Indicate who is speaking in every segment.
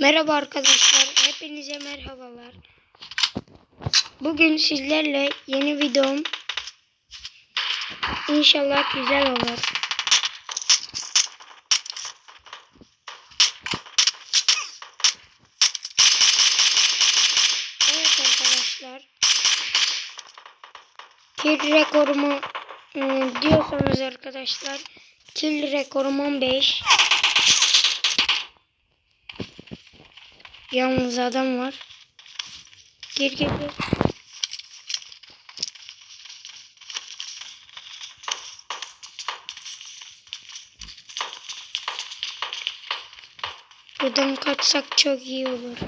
Speaker 1: Merhaba arkadaşlar. Hepinize merhabalar. Bugün sizlerle yeni videom İnşallah güzel olur. Evet arkadaşlar. Kill rekorumu ıı, diyorsanız arkadaşlar kill rekorum 15. Yalnız adam var. Gir gir gir. Buradan kaçsak çok iyi olur.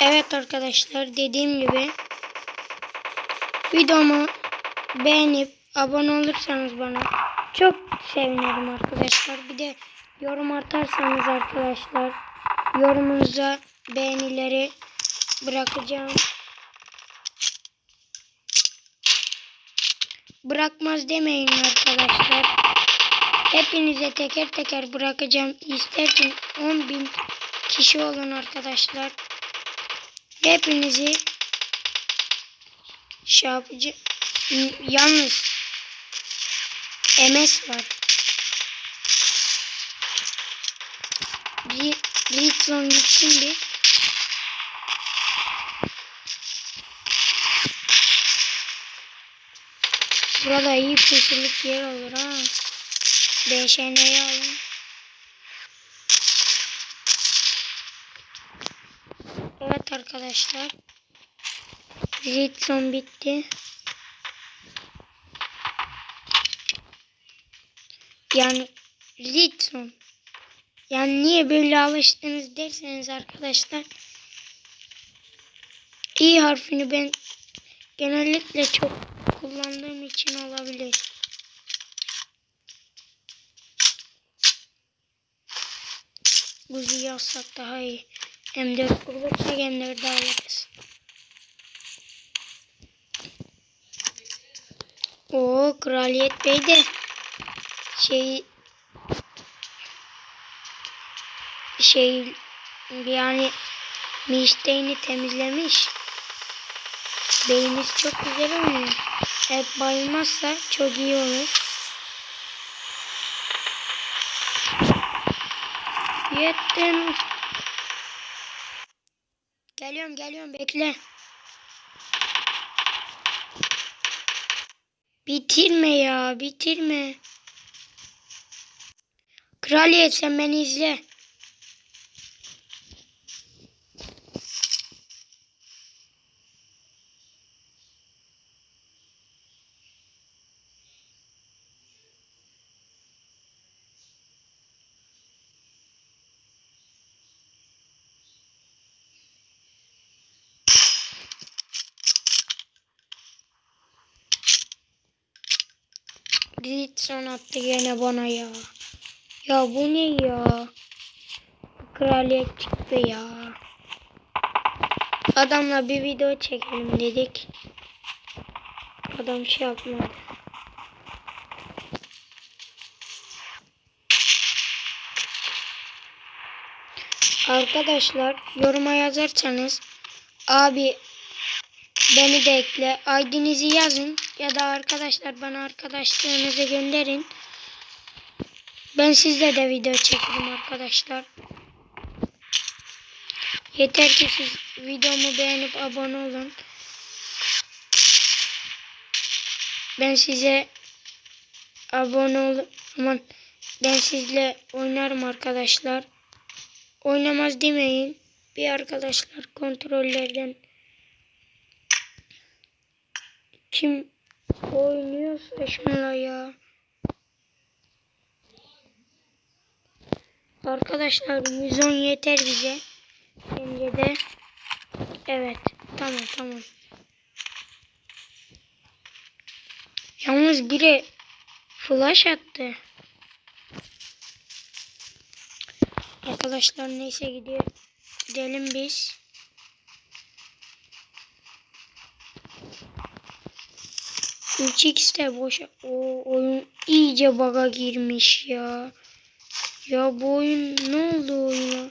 Speaker 1: Evet arkadaşlar dediğim gibi videomu beğenip abone olursanız bana çok sevinirim arkadaşlar. Bir de yorum atarsanız arkadaşlar yorumunuza beğenileri bırakacağım. Bırakmaz demeyin arkadaşlar. Hepinize teker teker bırakacağım. İsterken 10.000 kişi olun arkadaşlar. Hepinizi şey yapacağım. Yalnız MS var. Bir Ritson gitsin bir. Burada iyi pusuluk yer olur ha. BŞN'yi alın. Evet arkadaşlar. Ritson bitti. Yani Ritson. Yani niye böyle alıştınız derseniz arkadaşlar. İ harfini ben genellikle çok kullandığım için olabilir. Buzu yazsak daha iyi. M4 bulursak M4 alırız. O Kraliyet Bey de şey şey yani Mişteyni temizlemiş. Beyimiz çok güzel oynuyor. Hep bayılmazsa çok iyi olur. Yettim. Geliyorum geliyorum bekle. Bitirme ya bitirme. Kraliyet sen beni izle. Ritson attı gene bana ya. Ya bu ne ya? Kraliyet çıktı ya. Adamla bir video çekelim dedik. Adam şey yapmadı. Arkadaşlar yoruma yazarsanız abi beni de ekle. ID'nizi yazın ya da arkadaşlar bana arkadaşlarınızı gönderin. Ben sizle de video çekerim arkadaşlar. Yeter ki siz videomu beğenip abone olun. Ben size abone ol aman ben sizle oynarım arkadaşlar. Oynamaz demeyin. Bir arkadaşlar kontrollerden kim oynuyorsa şunla ya. Arkadaşlar 110 yeter bize. Bence de. Evet. Tamam tamam. Yalnız biri flash attı. Arkadaşlar neyse gidiyor. Gidelim biz. Üç x de boş. O oyun iyice baga girmiş ya. Ya bu oyun ne oldu oyuna?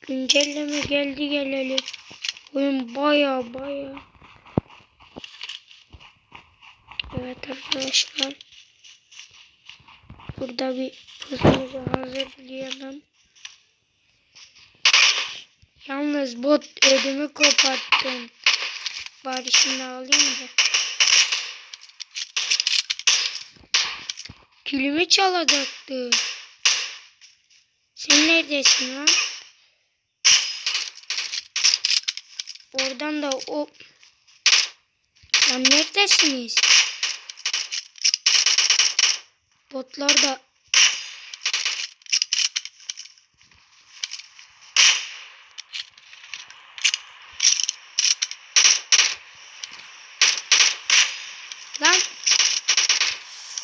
Speaker 1: Güncelleme geldi geleli. Oyun baya baya. Evet arkadaşlar. Burada bir pusumuzu hazırlayalım. Yalnız bot ödümü koparttın. Bari şimdi alayım da. Külümü çalacaktı. Sen neredesin lan? Oradan da o... Lan neredesiniz? Botlar da... Lan!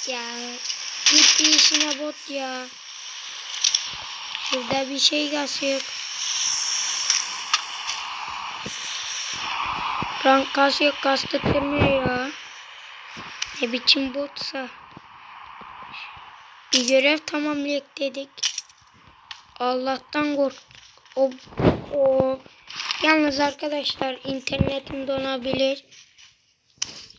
Speaker 1: Ya gitti işine bot ya. Şurada bir şey kasıyor. Rank kasıyor kastırmıyor ya. Ne biçim botsa. Bir görev tamamlayak dedik. Allah'tan kork. O, o. Yalnız arkadaşlar internetim donabilir.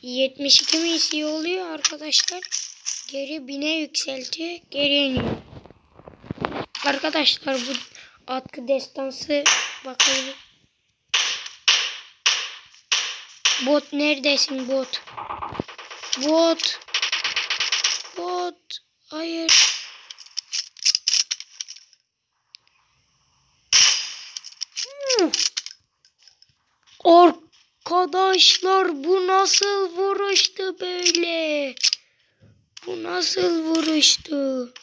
Speaker 1: 72 misi oluyor arkadaşlar. Geri bine yükseltiyor. Geri iniyor. Arkadaşlar bu atkı destansı bakalım. Bot neredesin bot? Bot. Bot. Hayır. Arkadaşlar bu nasıl vuruştu böyle? Bu nasıl vuruştu?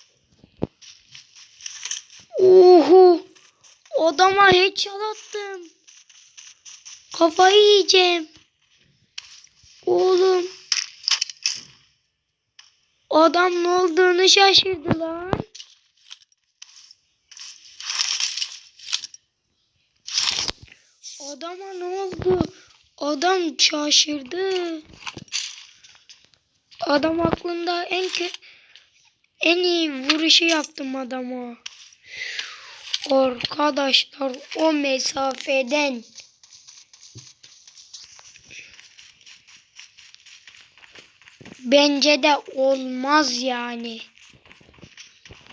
Speaker 1: Oho. Adama headshot attım. Kafayı yiyeceğim. Oğlum. Adam ne olduğunu şaşırdı lan. Adama ne oldu? Adam şaşırdı. Adam aklında en en iyi vuruşu yaptım adama. Arkadaşlar o mesafeden Bence de olmaz yani.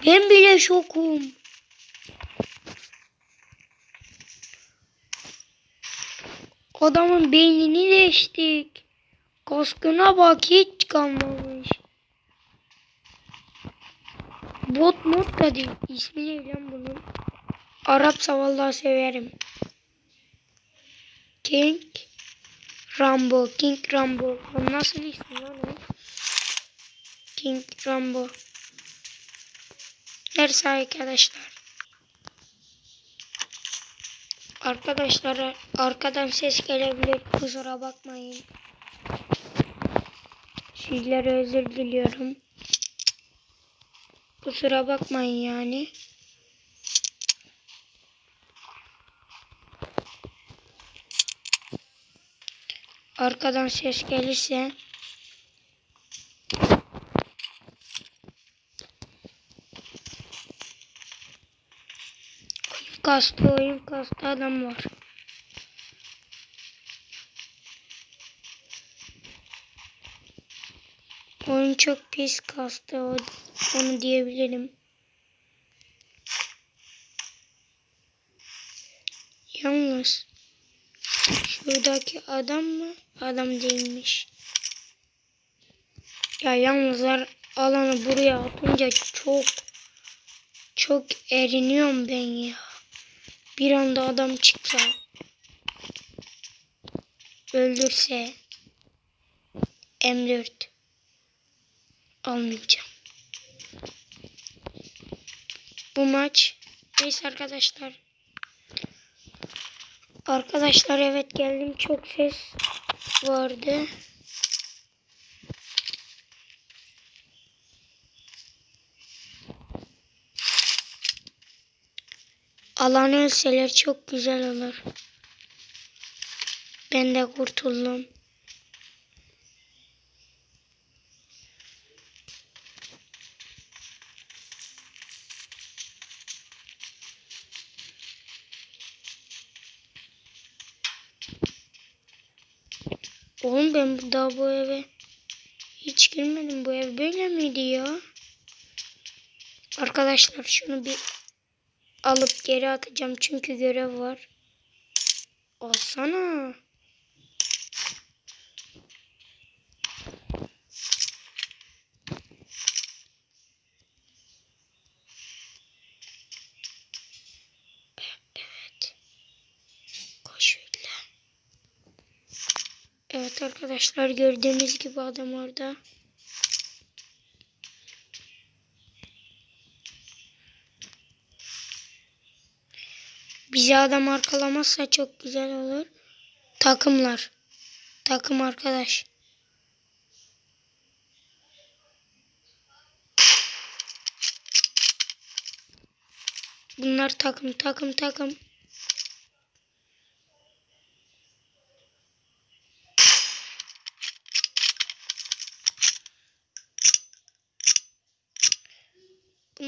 Speaker 1: Ben bile şokum. Adamın beynini deştik. Kaskına bak hiç kalmamış. Bot mod da değil. İsmi ne lan bunun? Arapsa vallahi severim. King Rambo. King Rambo. Nasıl ismi lan o? King Rambo. Neyse arkadaşlar. Arkadaşlar arkadan ses gelebilir. Kusura bakmayın. Sizlere özür diliyorum. Kusura bakmayın yani. Arkadan ses gelirse oyun kastı oyun kastı adam var. Oyun çok pis kastı o, onu diyebilirim. Yalnız şuradaki adam mı? Adam değilmiş. Ya yalnız alanı buraya atınca çok çok eriniyorum ben ya. Bir anda adam çıksa öldürse M4 almayacağım. Bu maç neyse arkadaşlar. Arkadaşlar evet geldim çok ses vardı. Alan ölseler çok güzel olur. Ben de kurtuldum. Oğlum ben daha bu eve hiç girmedim. Bu ev böyle miydi ya? Arkadaşlar şunu bir alıp geri atacağım çünkü görev var. Alsana. Evet arkadaşlar gördüğünüz gibi adam orada. Bizi adam arkalamazsa çok güzel olur. Takımlar. Takım arkadaş. Bunlar takım takım takım.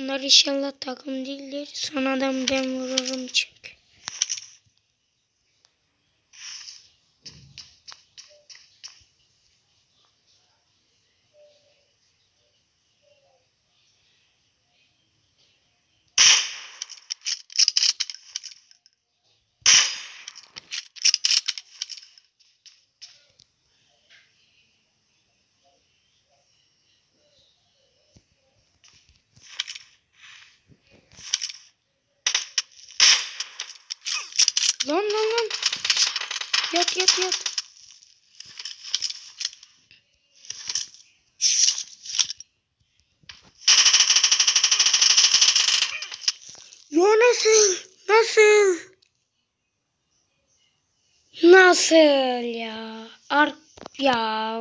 Speaker 1: Bunlar inşallah takım değildir. Sonradan ben vururum çünkü. Lan lan lan. Yat yat yat. Ya nasıl? Nasıl? Nasıl ya? Ar ya